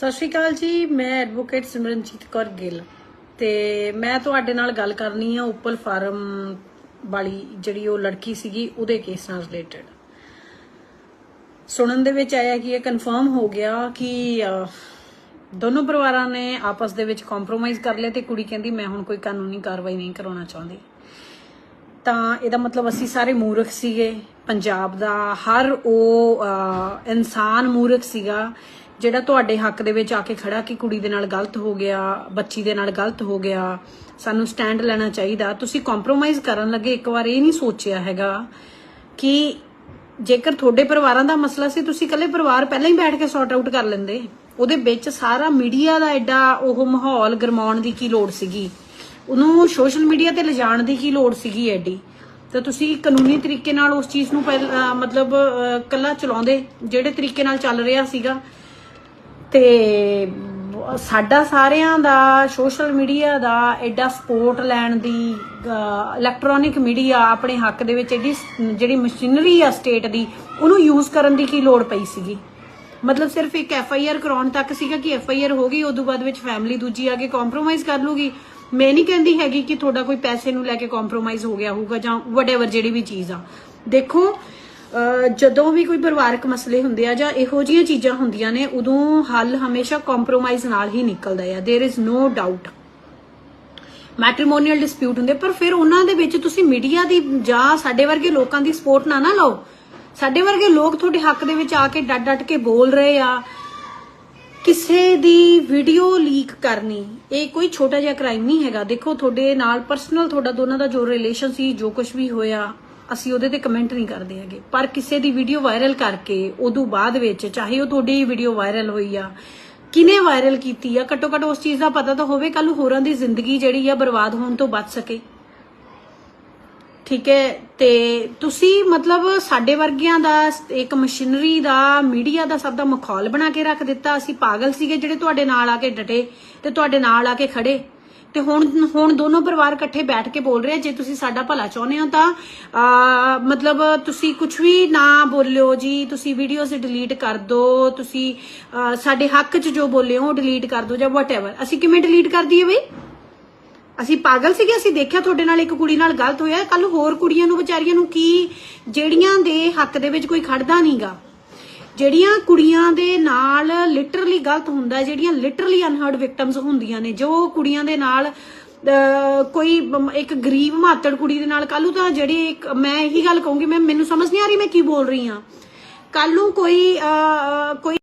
ਸਤਿ ਸ਼੍ਰੀ ਅਕਾਲ ਜੀ, ਮੈਂ ਐਡਵੋਕੇਟ ਸਿਮਰਨਜੀਤ ਕੌਰ ਗਿੱਲ ਤੇ ਮੈਂ ਤੁਹਾਡੇ ਨਾਲ ਗੱਲ ਕਰਨੀ ਆ ਉਪਲ ਫਾਰਮ ਵਾਲੀ ਜਿਹੜੀ ਉਹ ਲੜਕੀ ਸੀਗੀ, ਉਹਦੇ ਕੇਸ ਨਾਲ ਰਿਲੇਟਡ ਸੁਣਨ ਦੇ ਵਿੱਚ ਆਇਆ ਕਿ ਇਹ ਕਨਫਰਮ ਹੋ ਗਿਆ ਕਿ ਦੋਨੋਂ ਪਰਿਵਾਰਾਂ ਨੇ ਆਪਸ ਦੇ ਵਿੱਚ ਕੰਪਰੋਮਾਈਜ਼ ਕਰ ਲਿਆ ਤੇ ਕੁੜੀ ਕਹਿੰਦੀ, ਮੈਂ ਹੁਣ ਕੋਈ ਕਾਨੂੰਨੀ ਕਾਰਵਾਈ ਨਹੀਂ ਕਰਾਉਣਾ ਚਾਹੁੰਦੀ। ਤਾਂ ਇਹਦਾ ਮਤਲਬ ਅਸੀਂ ਸਾਰੇ ਮੂਰਖ ਸੀਗੇ। ਪੰਜਾਬ ਦਾ ਹਰ ਉਹ ਇਨਸਾਨ ਮੂਰਖ ਸੀਗਾ। ਜਿਹੜਾ ਤੁਹਾਡੇ ਹੱਕ ਦੇ ਵਿੱਚ ਆ ਕੇ ਖੜਾ ਕਿ ਕੁੜੀ ਦੇ ਨਾਲ ਗਲਤ ਹੋ ਗਿਆ ਬੱਚੀ ਦੇ ਨਾਲ ਗਲਤ ਹੋ ਗਿਆ ਸਾਨੂੰ ਸਟੈਂਡ ਲੈਣਾ ਚਾਹੀਦਾ। ਤੁਸੀਂ ਕੰਪਰੋਮਾਈਜ਼ ਕਰਨ ਲੱਗੇ ਇੱਕ ਵਾਰ ਇਹ ਨਹੀਂ ਸੋਚਿਆ ਹੈਗਾ ਕਿ ਜੇਕਰ ਤੁਹਾਡੇ ਪਰਿਵਾਰਾਂ ਦਾ ਮਸਲਾ ਸੀ ਤੁਸੀਂ ਇਕੱਲੇ ਪਰਿਵਾਰ ਪਹਿਲਾਂ ਹੀ ਬੈਠ ਕੇ ਸੌਰਟ ਆਊਟ ਕਰ ਲੈਂਦੇ। ਉਹਦੇ ਵਿੱਚ ਸਾਰਾ ਮੀਡੀਆ ਦਾ ਐਡਾ ਉਹ ਮਾਹੌਲ ਗਰਮਾਉਣ ਦੀ ਕੀ ਲੋੜ ਸੀਗੀ? ਉਹਨੂੰ ਸੋਸ਼ਲ ਮੀਡੀਆ ਤੇ ਲਿਜਾਣ ਦੀ ਕੀ ਲੋੜ ਸੀਗੀ ਐਡੀ? ਤਾਂ ਤੁਸੀਂ ਕਾਨੂੰਨੀ ਤਰੀਕੇ ਨਾਲ ਉਸ ਚੀਜ਼ ਨੂੰ ਪਹਿਲ- ਮਤਲਬ ਅਹ, ਕੱਲਾ ਚਲਾਉਂਦੇ ਜਿਹੜੇ ਤਰੀਕੇ ਨਾਲ ਚੱਲ ਰਿਹਾ ਸੀਗਾ। ਤੇ ਸਾਡਾ ਸਾਰਿਆਂ ਦਾ ਸੋਸ਼ਲ ਮੀਡੀਆ ਦਾ ਐਡਾ ਸਪੋਰਟ ਲੈਣ ਦੀ ਇਲੈਕਟ੍ਰੋਨਿਕ ਮੀਡੀਆ ਆਪਣੇ ਹੱਕ ਦੇ ਵਿੱਚ ਐਡੀ ਜਿਹੜੀ ਮਸ਼ੀਨਰੀ ਆ ਸਟੇਟ ਦੀ, ਉਹਨੂੰ ਯੂਜ਼ ਕਰਨ ਦੀ ਕੀ ਲੋੜ ਪਈ ਸੀਗੀ? ਮਤਲਬ ਸਿਰਫ ਇੱਕ ਐਫ ਆਈ ਆਰ ਕਰਾਉਣ ਤੱਕ ਸੀਗਾ ਕਿ ਐਫ ਆਈ ਆਰ ਹੋ ਗਈ ਉਦੋਂ ਬਾਅਦ ਵਿੱਚ ਫੈਮਿਲੀ ਦੂਜੀ ਆ ਕੇ ਕੰਪਰੋਮਾਈਜ਼ ਕਰ ਲੂਗੀ? ਮੈਂ ਨਹੀਂ ਕਹਿੰਦੀ ਹੈਗੀ ਕਿ ਤੁਹਾਡਾ ਕੋਈ ਪੈਸੇ ਨੂੰ ਲੈ ਕੇ ਕੰਪਰੋਮਾਈਜ਼ ਹੋ ਗਿਆ ਹੋਊਗਾ ਜਾਂ ਵਟਐਵਰ ਜਿਹੜੀ ਵੀ ਚੀਜ਼ ਆ। ਦੇਖੋ ਜਦੋਂ ਵੀ ਕੋਈ ਪਰਿਵਾਰਕ ਮਸਲੇ ਹੁੰਦੇ ਆ ਜਾਂ ਇਹੋ ਜਿਹੀਆਂ ਚੀਜ਼ਾਂ ਹੁੰਦੀਆਂ ਨੇ ਉਦੋਂ ਹੱਲ ਹਮੇਸ਼ਾ ਕੰਪਰੋਮਾਈਜ਼ ਨਾਲ ਹੀ ਨਿਕਲਦਾ ਆ there is no doubt matrimonial dispute ਹੁੰਦੇ ਪਰ ਫਿਰ ਉਹਨਾਂ ਦੇ ਵਿੱਚ ਤੁਸੀਂ ਮੀਡੀਆ ਦੀ ਜਾਂ ਸਾਡੇ ਵਰਗੇ ਲੋਕਾਂ ਦੀ ਸਪੋਰਟ ਨਾ ਨਾ ਲਓ ਸਾਡੇ ਵਰਗੇ ਲੋਕ ਤੁਹਾਡੇ ਹੱਕ ਦੇ ਵਿੱਚ ਆ ਕੇ ਡਟ ਡਟ ਕੇ ਬੋਲ ਰਹੇ ਆ ਕਿਸੇ ਦੀ ਵੀਡੀਓ ਲੀਕ ਕਰਨੀ ਇਹ ਕੋਈ ਛੋਟਾ ਜਿਹਾ ਕ੍ਰਾਈਮ ਨਹੀਂ ਹੈਗਾ ਦੇਖੋ ਤੁਹਾਡੇ ਨਾਲ ਪਰਸਨਲ ਤੁਹਾਡਾ ਦੋਨਾਂ ਦਾ ਜੋ ਰਿਲੇਸ਼ਨ ਸੀ ਜੋ ਕੁਝ ਵੀ ਹੋਇਆ ਅਸੀਂ ਉਹਦੇ ਤੇ ਕਮੈਂਟ ਨਹੀਂ ਕਰਦੇ ਹੈਗੇ। ਪਰ ਕਿਸੇ ਦੀ ਵੀਡੀਓ ਵਾਇਰਲ ਕਰਕੇ, ਉਦੋਂ ਬਾਅਦ ਵਿੱਚ, ਚਾਹੇ ਉਹ ਤੁਹਾਡੀ ਵੀਡੀਓ ਵਾਇਰਲ ਹੋਈ ਆ ਕਿਨੇ ਵਾਇਰਲ ਕੀਤੀ ਆ ਘੱਟੋ ਘੱਟ ਉਸ ਚੀਜ਼ ਦਾ ਪਤਾ ਤਾਂ ਹੋਵੇ ਕੱਲ ਹੋਰਾਂ ਦੀ ਜ਼ਿੰਦਗੀ ਜਿਹੜੀ ਆ ਬਰਬਾਦ ਹੋਣ ਤੋਂ ਬਚ ਸਕੇ। ਠੀਕ ਹੈ? ਤੇ ਤੁਸੀਂ ਮਤਲਬ ਸਾਡੇ ਵਰਗਿਆਂ ਦਾ, ਇੱਕ ਮਸ਼ੀਨਰੀ ਦਾ ਮੀਡੀਆ ਦਾ ਸਭ ਦਾ ਮਖੌਲ ਬਣਾ ਕੇ ਰੱਖ ਦਿੱਤਾ। ਅਸੀਂ ਪਾਗਲ ਸੀਗੇ ਜਿਹੜੇ ਤੁਹਾਡੇ ਨਾਲ ਆ ਕੇ ਡਟੇ ਤੇ ਤੁਹਾਡੇ ਨਾਲ ਆ ਕੇ ਖੜੇ। ਤੇ ਹੁਣ ਹੁਣ ਦੋਨੋਂ ਪਰਿਵਾਰ ਇਕੱਠੇ ਬੈਠ ਕੇ ਬੋਲ ਰਹੇ ਜੇ ਤੁਸੀਂ ਸਾਡਾ ਭਲਾ ਚਾਹੁੰਦੇ ਹੋ ਤਾਂ ਮਤਲਬ ਤੁਸੀਂ ਕੁਝ ਵੀ ਨਾ ਬੋਲਿਓ ਜੀ, ਤੁਸੀਂ ਵੀਡੀਓਜ਼ ਡਿਲੀਟ ਕਰ ਦਿਓ ਤੁਸੀਂ ਸਾਡੇ ਹੱਕ 'ਚ ਜੋ ਬੋਲੇ ਹੋ ਡਿਲੀਟ ਕਰ ਦਿਓ ਜਾਂ ਵਟਐਵਰ ਅਸੀਂ ਕਿਵੇਂ ਡਿਲੀਟ ਕਰ ਦਈਏ ਬਈ? ਅਸੀਂ ਪਾਗਲ ਸੀਗੇ, ਅਸੀਂ ਦੇਖਿਆ ਤੁਹਾਡੇ ਨਾਲ ਇੱਕ ਕੁੜੀ ਨਾਲ ਗਲਤ ਹੋਇਆ। ਕੱਲ ਹੋਰ ਕੁੜੀਆਂ ਨੂੰ, ਵਿਚਾਰੀਆਂ ਨੂੰ ਕੀ, ਜਿਹੜੀਆਂ ਦੇ ਹੱਕ ਦੇ ਵਿੱਚ ਕੋਈ ਖੜਦਾ ਨਹੀਂਗਾ ਜਿਹੜੀਆਂ ਕੁੜੀਆਂ ਦੇ ਨਾਲ ਲਿਟਰਲੀ ਗਲਤ ਹੁੰਦਾ, ਜਿਹੜੀਆਂ ਲਿਟਰਲੀ ਅਨਹਰਡ ਵਿਕਟਮਸ ਹੁੰਦੀਆਂ ਨੇ, ਜੋ ਕੁੜੀਆਂ ਦੇ ਨਾਲ ਕੋਈ ਇੱਕ ਗਰੀਬ ਮਾਤੜ ਕੁੜੀ ਦੇ ਨਾਲ ਕੱਲੂ ਤਾਂ ਜਿਹੜੀ ਇੱਕ, ਮੈਂ ਇਹੀ ਗੱਲ ਕਹੂੰਗੀ, ਮੈਂ, ਮੈਨੂੰ ਸਮਝ ਨਹੀਂ ਆ ਰਹੀ ਮੈਂ ਕੀ ਬੋਲ ਰਹੀ ਹਾਂ। ਕੱਲ ਨੂੰ ਕੋਈ ਕੋਈ